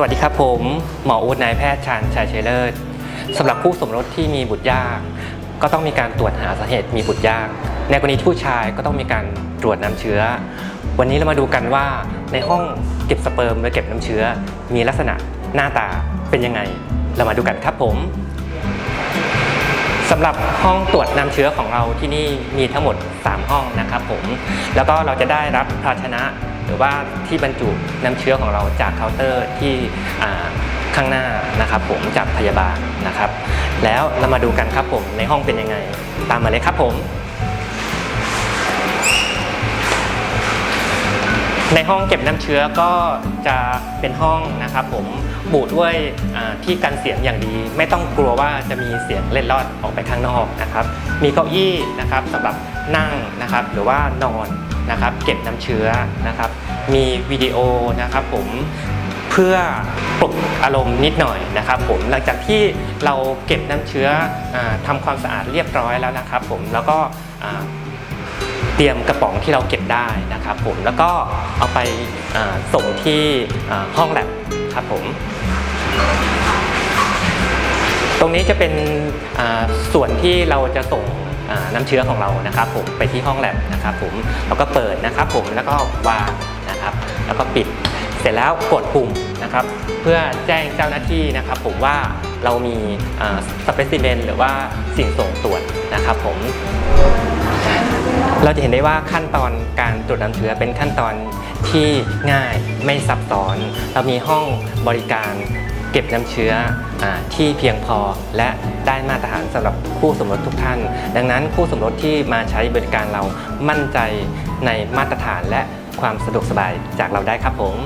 สวัสดีครับผมหมออูดนายแพทย์ชาญชัยเชยเลิศสำหรับคู่สมรสที่มีบุตรยาก ก็ต้องมีการตรวจหาสาเหตุมีบุตรยาก ในกรณีที่ผู้ชายก็ต้องมีการตรวจน้ำเชื้อ วันนี้เรามาดูกันว่าในห้องเก็บสเปิร์มและเก็บน้ำเชื้อ มีลักษณะหน้าตาเป็นยังไง เรามาดูกันครับผมสำหรับห้องตรวจน้ำเชื้อของเราที่นี่มีทั้งหมด 3 ห้องนะครับผมแล้วก็เราจะได้รับภาชนะ หรือว่าที่บรรจุน้ำเชื้อของเราจากเคาน์เตอร์ที่ข้างหน้านะครับผมจากพยาบาลนะครับ แล้วเรามาดูกันครับผมในห้องเป็นยังไง ตามมาเลยครับผม ในห้องเก็บน้ำเชื้อก็จะเป็นห้องนะครับผมบูด้วยที่กันเสียงอย่างดี ไม่ต้องกลัวว่าจะมีเสียงเล็ดลอดออกไปข้างนอกนะครับ มีเก้าอี้นะครับสำหรับนั่งนะครับหรือว่านอน นะครับเก็บน้ำเชื้อนะครับ มีวิดีโอนะครับผมเพื่อปลุกอารมณ์นิดหน่อยนะครับผมหลังจากที่เราเก็บน้ำเชื้ออทำความสะอาดเรียบร้อยแล้วนะครับผมแล้วก็เตรียมกระป๋องที่เราเก็บได้นะครับผมแล้วก็เอาไปาส่งที่ห้องแลบครับผมตรงนี้จะเป็นส่วนที่เราจะส่ง น้ำเชื้อของเรานะครับผมไปที่ห้องแลบนะครับผมแล้วก็เปิดนะครับผมแล้วก็วางนะครับ แล้วก็ปิดเสร็จแล้วกดปุ่มนะครับ เพื่อแจ้งเจ้าหน้าที่นะครับผมว่าเรามีสเปซิเมนหรือว่าสิ่งส่งตรวจนะครับผมเราจะเห็นได้ว่าขั้นตอนการตรวจน้ำเชื้อเป็นขั้นตอนที่ง่ายไม่ซับซ้อน เรามีห้องบริการ เก็บน้ำเชื้ออที่เพียงพอและได้มาตรฐานสำหรับคู่สมรสทุกท่าน ดังนั้นคู่สมรสที่มาใช้บริการเรามั่นใจในมาตรฐานและความสะดวกสบายจากเราได้ครับผม